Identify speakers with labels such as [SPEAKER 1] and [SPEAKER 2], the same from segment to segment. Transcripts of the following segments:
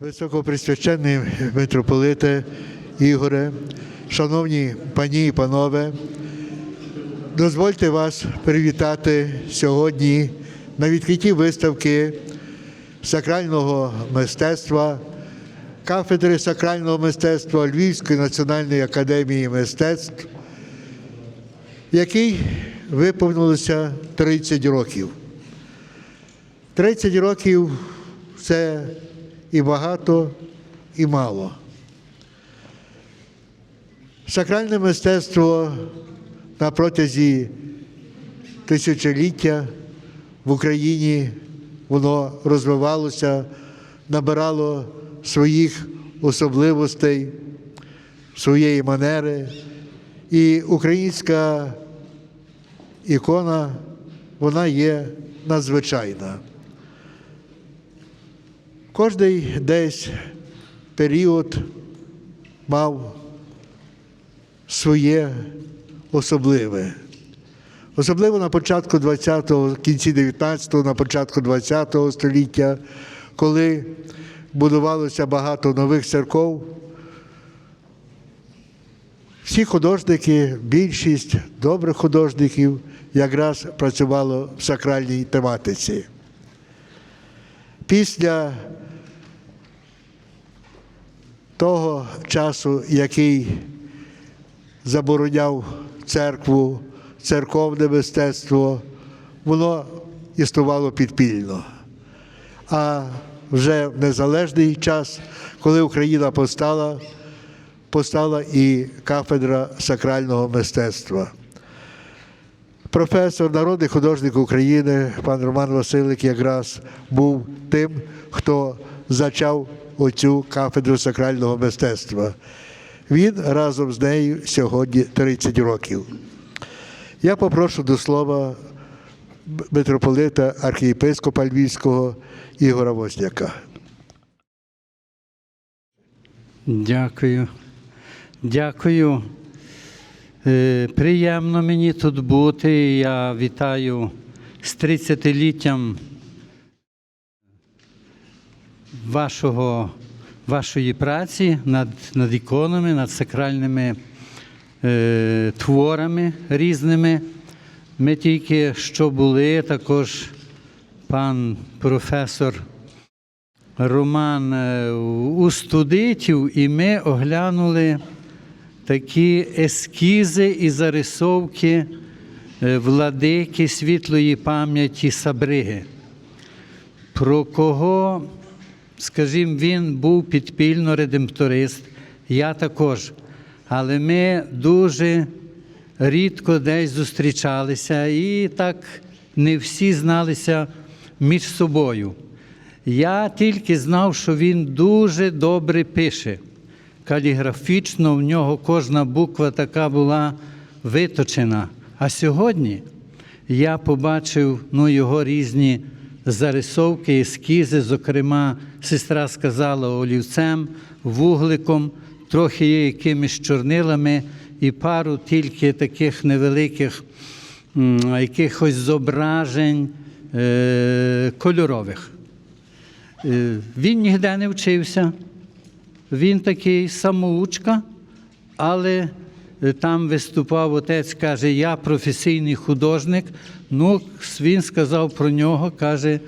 [SPEAKER 1] Високоприсвященний митрополите Ігоре, шановні пані і панове, дозвольте вас привітати сьогодні на відкритті виставки сакрального мистецтва, кафедри сакрального мистецтва Львівської національної академії мистецтв, який виповнилося 30 років. 30 років це і багато, і мало. Сакральне мистецтво на протязі тисячоліття в Україні воно розвивалося, набирало своїх особливостей, своєї манери. І українська ікона, вона є надзвичайна. Кожний десь період мав своє особливе. Особливо на початку 20-го, кінці 19-го, на початку 20-го століття, коли будувалося багато нових церков, всі художники, більшість добрих художників якраз працювало в сакральній тематиці. Після того часу, який забороняв церкву, церковне мистецтво, воно існувало підпільно. А вже в незалежний час, коли Україна постала, постала і кафедра сакрального мистецтва. Професор, народний художник України, пан Роман Василик, якраз був тим, хто зачав оцю кафедру сакрального мистецтва. Він разом з нею сьогодні 30 років. Я попрошу до слова митрополита архієпископа Львівського Ігора Возняка.
[SPEAKER 2] Дякую. Дякую. Е, Приємно мені тут бути. Я вітаю з 30-літтям вашого, вашої праці над, над іконами, над сакральними е, творами різними. Ми тільки що були, також пан професор Роман е, у студитів, і ми оглянули такі ескізи і зарисовки е, владики світлої пам'яті Сабриги. Про кого, скажімо, він був підпільно редемпторист, я також. Але ми дуже рідко десь зустрічалися і так не всі зналися між собою. Я тільки знав, що він дуже добре пише. Каліграфічно в нього кожна буква така була виточена. А сьогодні я побачив ну, його різні зарисовки, ескізи. Зокрема, сестра сказала олівцем, вугликом, трохи є якимись чорнилами і пару тільки таких невеликих якихось зображень е, кольорових. Е, Він ніде не вчився, він такий самоучка, але е, там виступав отець, каже, я професійний художник. Ну, він сказав про нього, каже,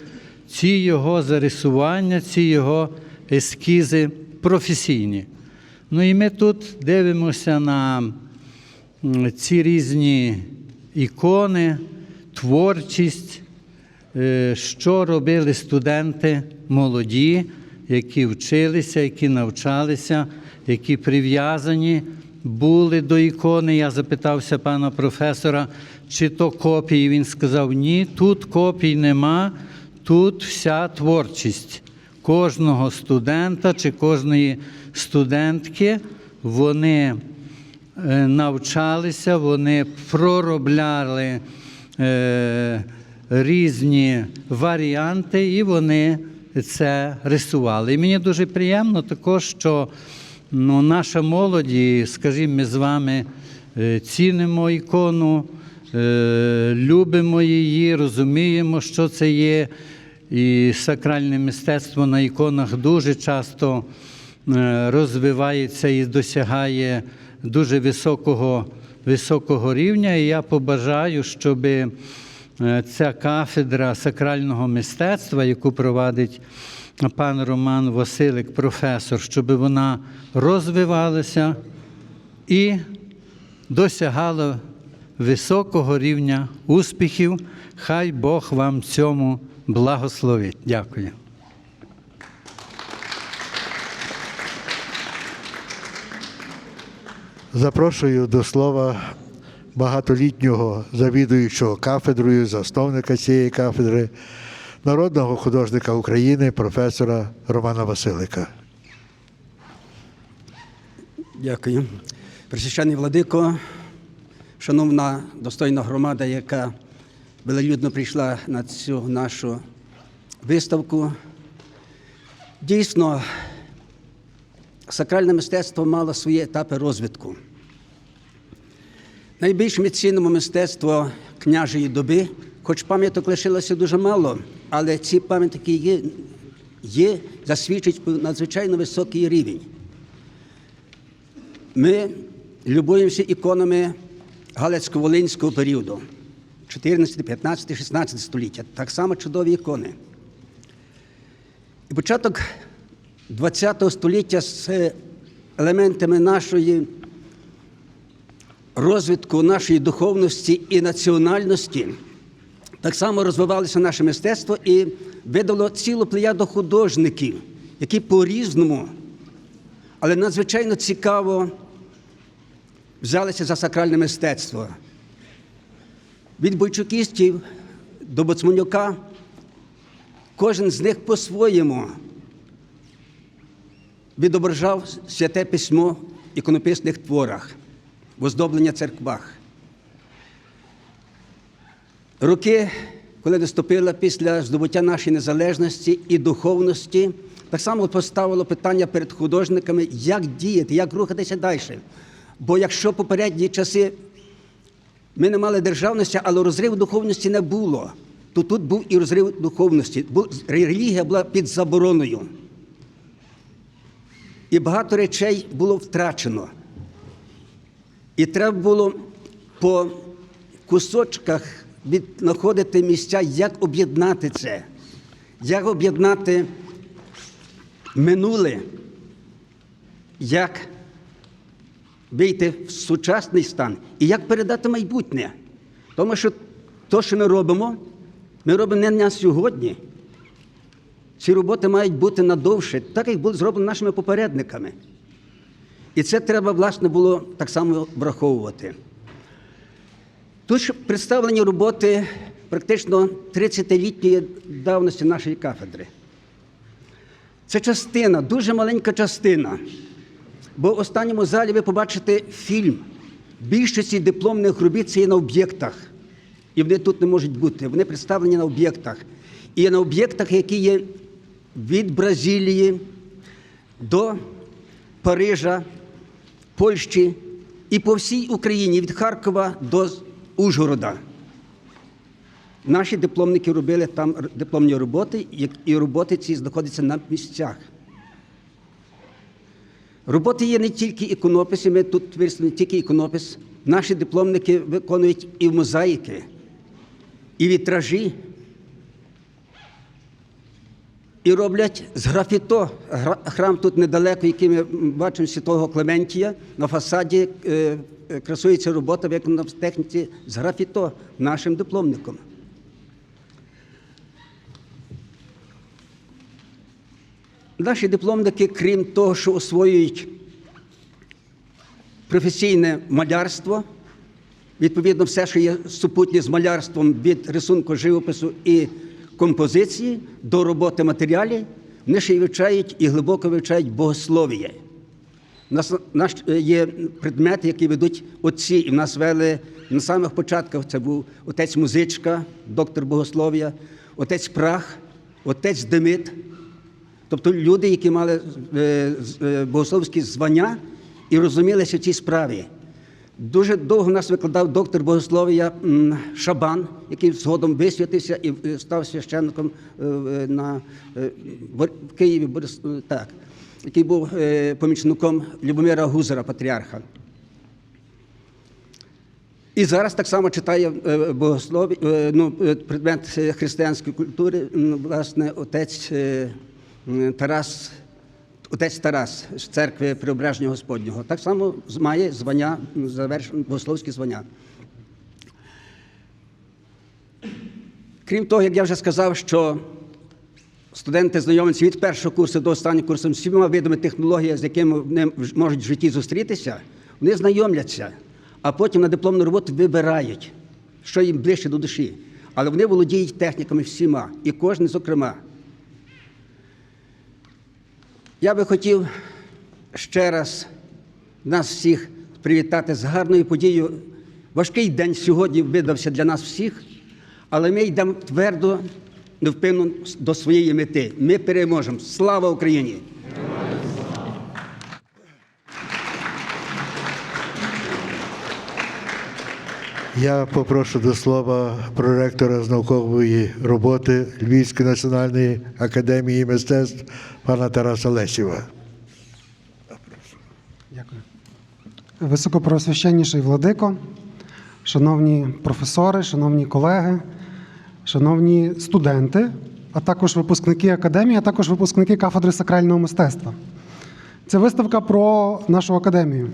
[SPEAKER 2] ці його зарисування, ці його ескізи професійні. Ну і ми тут дивимося на ці різні ікони, творчість, е, що робили студенти молоді, які вчилися, які навчалися, які прив'язані були до ікони. Я запитався пана професора, чи то копії. Він сказав: ні, тут копій нема, тут вся творчість кожного студента чи кожної студентки. Вони е, навчалися, вони проробляли е, різні варіанти, і вони це рисували. І мені дуже приємно також, що ну, наша молодь, скажімо, ми з вами е, цінимо ікону, любимо її, розуміємо, що це є. І сакральне мистецтво на іконах дуже часто е, розвивається і досягає дуже високого, високого рівня. І я побажаю, щоб ця кафедра сакрального мистецтва, яку провадить пан Роман Василик, професор, щоб вона розвивалася і досягала високого рівня успіхів. Хай Бог вам цьому благословить. Дякую.
[SPEAKER 1] Запрошую до слова багатолітнього завідуючого кафедрою, засновника цієї кафедри, народного художника України, професора Романа Василика.
[SPEAKER 3] Дякую. Пресвящений владико, шановна достойна громада, яка велелюдно прийшла на цю нашу виставку. Дійсно, сакральне мистецтво мало свої етапи розвитку. Найбільш ми цінимо мистецтво княжої доби, хоч пам'яток лишилося дуже мало, але ці пам'ятки є, є засвідчують надзвичайно високий рівень. Ми любуємося іконами Галицько-Волинського періоду 14, 15, 16 століття. Так само чудові ікони. І початок ХХ століття з елементами нашої розвитку, нашої духовності і національності. Так само розвивалося наше мистецтво і видало цілу плеяду художників, які по-різному, але надзвичайно цікаво взялися за сакральне мистецтво. Від бойчукістів до Боцманюка кожен з них по-своєму відображав святе письмо в іконописних творах, в оздоблення церквах. Роки, коли наступила після здобуття нашої незалежності і духовності, так само поставило питання перед художниками, як діяти, як рухатися далі. Бо якщо попередні часи ми не мали державності, але розриву духовності не було, то тут був і розрив духовності. Релігія була під забороною. І багато речей було втрачено. І треба було по кусочках знаходити місця, як об'єднати це, як об'єднати минуле, як вийти в сучасний стан і як передати майбутнє. Тому що те, що ми робимо, ми робимо не на сьогодні. Ці роботи мають бути надовше, так як було зроблено нашими попередниками. І це треба, власне, було так само враховувати. Тут представлені роботи практично 30-літньої давності нашої кафедри. Це частина, дуже маленька частина. Бо в останньому залі ви побачите фільм. Більшості дипломних робіт це є на об'єктах. І вони тут не можуть бути. Вони представлені на об'єктах. І на об'єктах, які є від Бразилії до Парижа, Польщі і по всій Україні, від Харкова до Ужгорода. Наші дипломники робили там дипломні роботи, і роботи ці знаходяться на місцях. Роботи є не тільки іконописи, ми тут вирісли не тільки іконопис. Наші дипломники виконують і мозаїки, і вітражі, і роблять з графіто. Храм тут недалеко, який ми бачимо святого Клементія. На фасаді е, е, красується робота, виконана в техніці з графіто нашим дипломником. Наші дипломники, крім того, що освоюють професійне малярство, відповідно, все, що є супутнє з малярством від рисунку живопису і композиції до роботи матеріалів, вони ще й вивчають і глибоко вивчають богослов'я. У нас наш, е, є предмети, які ведуть отці, і в нас вели на самих початках це був отець музичка, доктор богослов'я, отець Прах, отець Демид. Тобто люди, які мали е, е, богословські звання і розумілися в цій справі. Дуже довго нас викладав доктор богослов'я Шабан, який згодом висвятився і е, став священником на, в Києві, так, який був помічником Любомира Гузера, патріарха. І зараз так само читає богослов'я, е, ну, предмет християнської культури, власне, отець Тарас, отець Тарас з церкви Преображення Господнього. Так само має звання, богословське звання. Крім того, як я вже сказав, що студенти знайомляться від першого курсу до останнього курсу з всіма видами технологій, з якими вони можуть в житті зустрітися, вони знайомляться, а потім на дипломну роботу вибирають, що їм ближче до душі. Але вони володіють техніками всіма, і кожен зокрема. Я би хотів ще раз нас всіх привітати з гарною подією. Важкий день сьогодні видався для нас всіх, але ми йдемо твердо, невпинно до своєї мети. Ми переможемо. Слава Україні!
[SPEAKER 1] Я попрошу до слова проректора з наукової роботи Львівської національної академії мистецтв пана Тараса Лесєва.
[SPEAKER 4] Дякую. Високопросвященніший владико, шановні професори, шановні колеги, шановні студенти, а також випускники академії, а також випускники кафедри сакрального мистецтва. Це виставка про нашу академію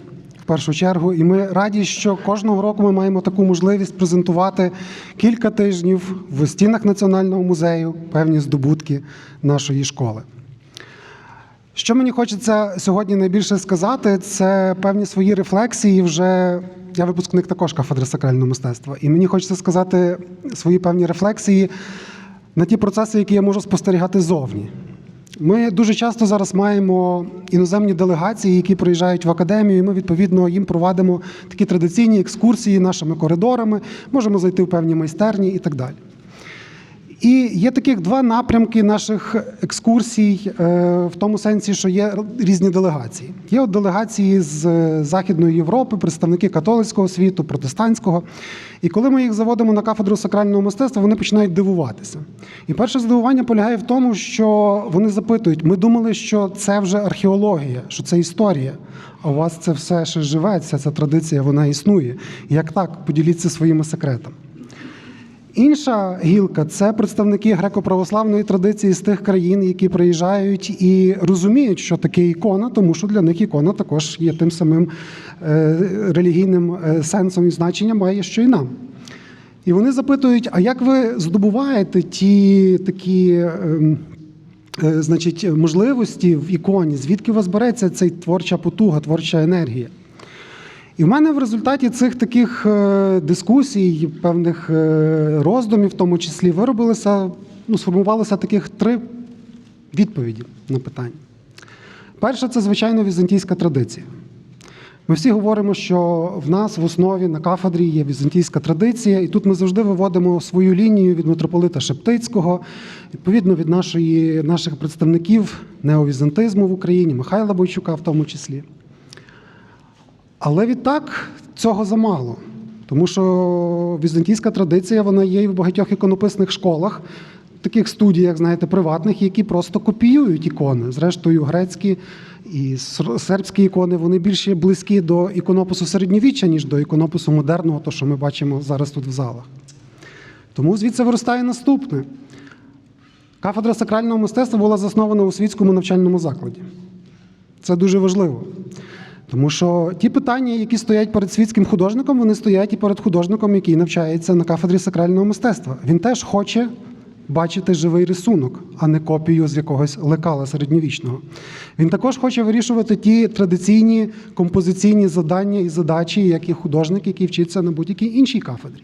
[SPEAKER 4] першу чергу, і ми раді, що кожного року ми маємо таку можливість презентувати кілька тижнів в стінах Національного музею певні здобутки нашої школи. Що мені хочеться сьогодні найбільше сказати, це певні свої рефлексії. Вже я випускник також кафедри сакрального мистецтва, і мені хочеться сказати свої певні рефлексії на ті процеси, які я можу спостерігати зовні. Ми дуже часто зараз маємо іноземні делегації, які приїжджають в академію, і ми відповідно їм провадимо такі традиційні екскурсії нашими коридорами, можемо зайти в певні майстерні і так далі. І є таких два напрямки наших екскурсій е, в тому сенсі, що є різні делегації. Є от делегації з е, Західної Європи, представники католицького світу, протестантського. І коли ми їх заводимо на кафедру сакрального мистецтва, вони починають дивуватися. І перше здивування полягає в тому, що вони запитують: ми думали, що це вже археологія, що це історія. А у вас це все ще живе, ця, ця традиція вона існує. Як так? Поділіться своїми секретами. Інша гілка це представники греко-православної традиції з тих країн, які приїжджають і розуміють, що таке ікона, тому що для них ікона також є тим самим е, релігійним е, сенсом і значенням, має що і нам. І вони запитують: а як ви здобуваєте ті такі ем, е, значить, можливості в іконі? Звідки у вас береться ця творча потуга, творча енергія? І в мене в результаті цих таких е, дискусій, певних е, роздумів, в тому числі, виробилося, ну, сформувалося таких три відповіді на питання. Перша це, звичайно, візантійська традиція. Ми всі говоримо, що в нас в основі на кафедрі є візантійська традиція, і тут ми завжди виводимо свою лінію від митрополита Шептицького, відповідно від нашої, наших представників неовізантизму в Україні, Михайла Бойчука в тому числі. Але відтак цього замало. Тому що візантійська традиція вона є і в багатьох іконописних школах, таких студіях, знаєте, приватних, які просто копіюють ікони. Зрештою, грецькі і сербські ікони вони більше близькі до іконопису середньовіччя, ніж до іконопису модерного, то що ми бачимо зараз тут в залах. Тому звідси виростає наступне. Кафедра сакрального мистецтва була заснована у світському навчальному закладі. Це дуже важливо. Тому що ті питання, які стоять перед світським художником, вони стоять і перед художником, який навчається на кафедрі сакрального мистецтва. Він теж хоче бачити живий рисунок, а не копію з якогось лекала середньовічного. Він також хоче вирішувати ті традиційні композиційні завдання і задачі, як і художник, який вчиться на будь-якій іншій кафедрі.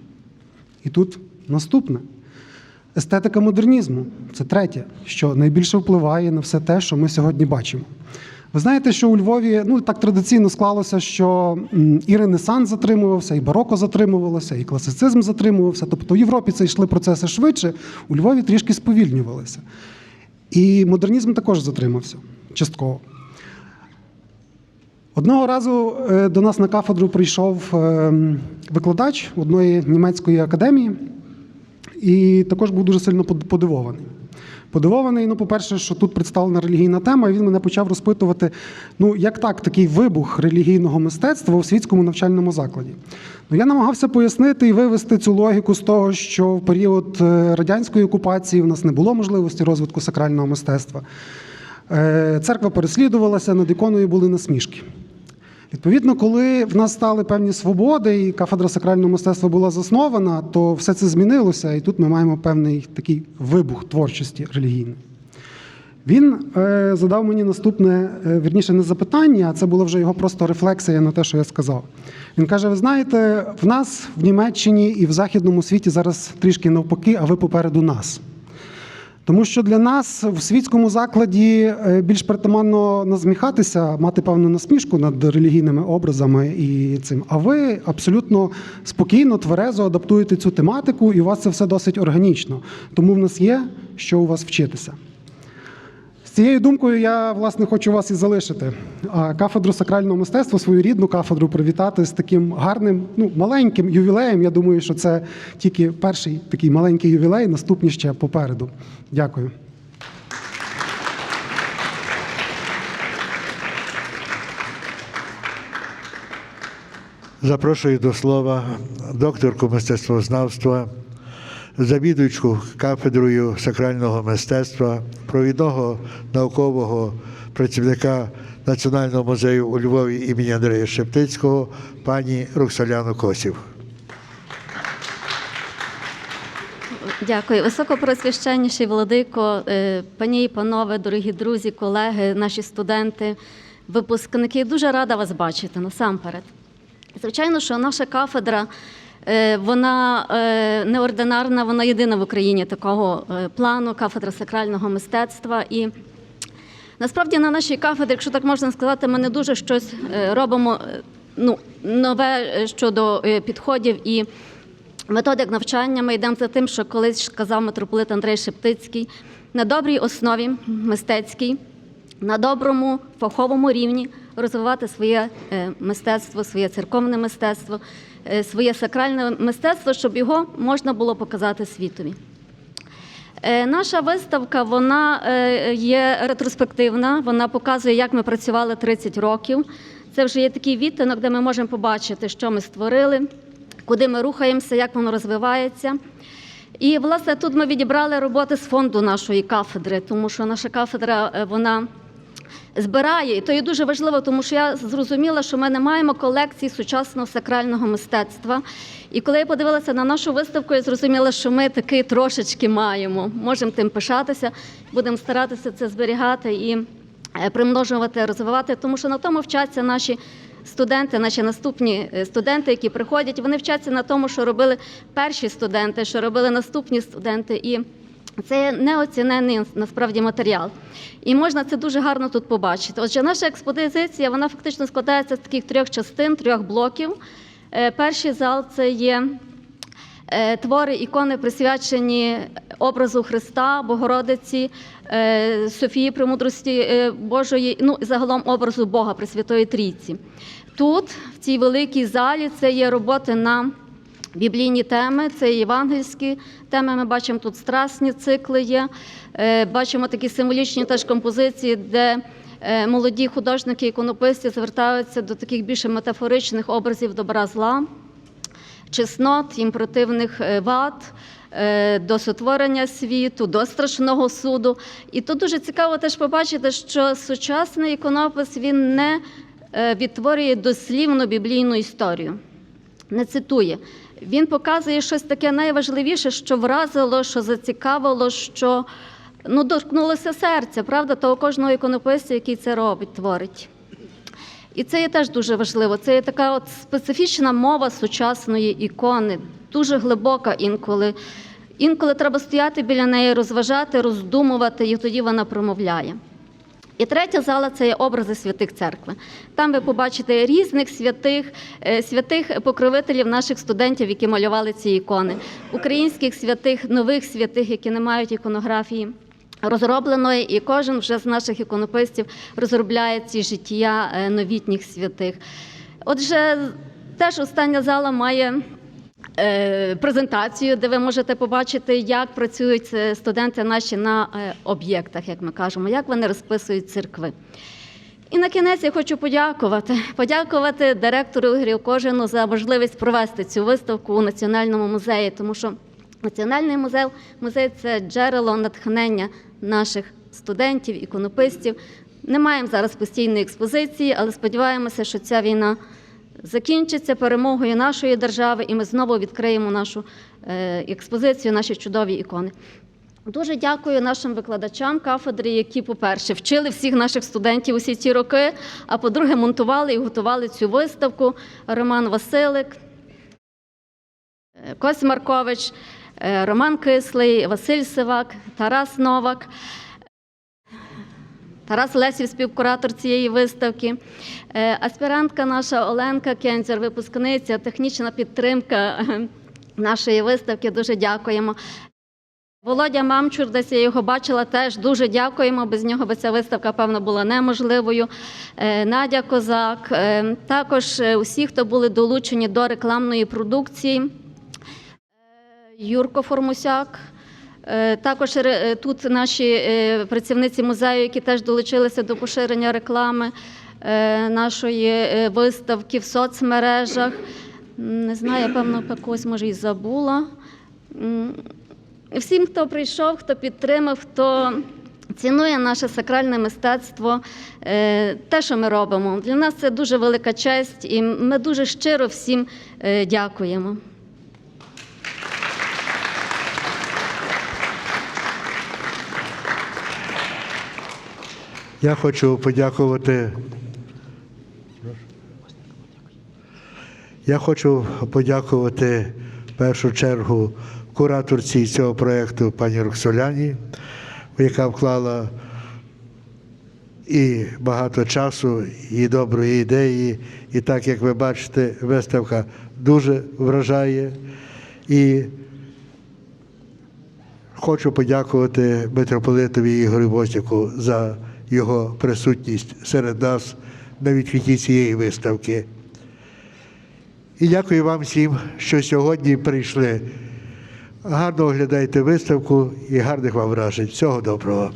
[SPEAKER 4] І тут наступне. Естетика модернізму це третє, що найбільше впливає на все те, що ми сьогодні бачимо. Ви знаєте, що у Львові ну так традиційно склалося, що і Ренесанс затримувався, і бароко затримувалося, і класицизм затримувався. Тобто в Європі це йшли процеси швидше, у Львові трішки сповільнювалися. І модернізм також затримався частково. Одного разу е, до нас на кафедру прийшов е, викладач одної німецької академії і також був дуже сильно подивований. Подивований, ну, по-перше, що тут представлена релігійна тема, і він мене почав розпитувати: ну, як так, такий вибух релігійного мистецтва у світському навчальному закладі. Ну, я намагався пояснити і вивести цю логіку з того, що в період е, радянської окупації в нас не було можливості розвитку сакрального мистецтва. Е, Церква переслідувалася, над іконою були насмішки. Відповідно, коли в нас стали певні свободи, і кафедра сакрального мистецтва була заснована, то все це змінилося, і тут ми маємо певний такий вибух творчості релігійної. Він е, задав мені наступне, е, вірніше, не запитання, а це була вже його просто рефлексія на те, що я сказав. Він каже: Ви знаєте, в нас в Німеччині і в західному світі зараз трішки навпаки, а ви попереду нас. Тому що для нас в світському закладі е, більш притаманно насміхатися, мати певну насмішку над релігійними образами і цим. А ви абсолютно спокійно, тверезо адаптуєте цю тематику, і у вас це все досить органічно. Тому в нас є що у вас вчитися. Цією думкою я власне хочу вас і залишити. Кафедру сакрального мистецтва, свою рідну кафедру, привітати з таким гарним, ну маленьким ювілеєм. Я думаю, що це тільки перший такий маленький ювілей, наступні ще попереду. Дякую.
[SPEAKER 1] Запрошую до слова докторку мистецтвознавства, завідуючку кафедрою сакрального мистецтва, провідного наукового працівника Національного музею у Львові імені Андрія Шептицького, пані Роксоляну Косів.
[SPEAKER 5] Дякую. Високопросвященніший владико, е, пані і панове, дорогі друзі, колеги, наші студенти, випускники. Дуже рада вас бачити насамперед. Звичайно, що наша кафедра. Е, Вона е, неординарна, вона єдина в Україні такого е, плану, кафедра сакрального мистецтва. І насправді на нашій кафедрі, якщо так можна сказати, ми не дуже щось робимо ну, нове щодо підходів і методик навчання. Ми йдемо за тим, що колись сказав митрополит Андрей Шептицький, на добрій основі мистецькій, на доброму фаховому рівні розвивати своє мистецтво, своє церковне мистецтво, своє сакральне мистецтво, щоб його можна було показати світові. Е, Наша виставка вона е, є ретроспективна. Вона показує, як ми працювали 30 років. Це вже є такий відтинок, де ми можемо побачити, що ми створили, куди ми рухаємося, як воно розвивається. І власне тут ми відібрали роботи з фонду нашої кафедри, тому що наша кафедра е, вона збирає, і то є дуже важливо, тому що я зрозуміла, що ми не маємо колекції сучасного сакрального мистецтва. І коли я подивилася на нашу виставку, я зрозуміла, що ми таки трошечки маємо. Можемо тим пишатися, будемо старатися це зберігати і е, примножувати, розвивати, тому що на тому вчаться наші. Студенти, наші наступні е, студенти, які приходять, вони вчаться на тому, що робили перші студенти, що робили наступні студенти, і це неоцінений насправді матеріал. І можна це дуже гарно тут побачити. Отже, наша експозиція вона фактично складається з таких трьох частин, трьох блоків. Е, Перший зал це є е, твори ікони, присвячені образу Христа, Богородиці, е, Софії Премудрості Божої, ну і загалом образу Бога Пресвятої Трійці. Тут, в цій великій залі, це є роботи на біблійні теми, це євангельські теми. Ми бачимо тут страсні цикли є. Е, Бачимо такі символічні теж композиції, де е, молоді художники, іконописці звертаються до таких більше метафоричних образів добра зла, чеснот, їм противних е, вад. До сотворення світу, до страшного суду. І тут дуже цікаво теж побачити, що сучасний іконопис він не відтворює дослівну біблійну історію не цитує. Він показує щось таке найважливіше, що вразило, що зацікавило, що ну, доткнулося серця, правда, того кожного іконописця, який це робить, творить. І це є теж дуже важливо. Це є така от специфічна мова сучасної ікони, дуже глибока інколи. Інколи треба стояти біля неї, розважати, роздумувати, і тоді вона промовляє. І третя зала це є образи святих церкви. Там ви побачите різних святих, е, святих покровителів наших студентів, які малювали ці ікони, українських святих, нових святих, які не мають іконографії. розробленої, і кожен вже з наших іконописців розробляє ці життя е, новітніх святих. Отже, теж остання зала має презентацію, де ви можете побачити, як працюють е, студенти наші на е, об'єктах, як ми кажемо, як вони розписують церкви. І на кінець я хочу подякувати. Подякувати директору Ігорю Кожину за можливість провести цю виставку у Національному музеї, тому що Національний музей, музей це джерело натхнення наших студентів, іконописців. Не маємо зараз постійної експозиції, але сподіваємося, що ця війна закінчиться перемогою нашої держави, і ми знову відкриємо нашу е, експозицію, наші чудові ікони. Дуже дякую нашим викладачам кафедри, які, по-перше, вчили всіх наших студентів усі ці роки, а по-друге, монтували і готували цю виставку. Роман Василик, е, Кось Маркович, е, Роман Кислий, Василь Сивак, Тарас Новак. Тарас Лесів, співкуратор цієї виставки, Е, аспірантка наша Оленка Кензер, випускниця, технічна підтримка е, нашої виставки. Дуже дякуємо. Володя Мамчур, десь я його бачила, теж дуже дякуємо. Без нього би ця виставка, певно, була неможливою. Е, Надя Козак, також усі, хто були долучені до рекламної продукції. Юрко Формусяк. Е, Також е, тут наші е, працівниці музею, які теж долучилися до поширення реклами нашої виставки в соцмережах. Не знаю, певно когось може і забула. Всім, хто прийшов, хто підтримав, хто цінує наше сакральне мистецтво, те, що ми робимо. Для нас це дуже велика честь, і ми дуже щиро всім дякуємо.
[SPEAKER 1] Я хочу подякувати. Я хочу подякувати в першу чергу кураторці цього проєкту пані Роксоляні, яка вклала і багато часу, і доброї ідеї. І так, як ви бачите, виставка дуже вражає. І Хочу подякувати митрополитові Ігорю Возняку за його присутність серед нас на відкритті цієї виставки. І дякую вам всім, що сьогодні прийшли. Гарно оглядайте виставку і гарних вам вражень. Всього доброго.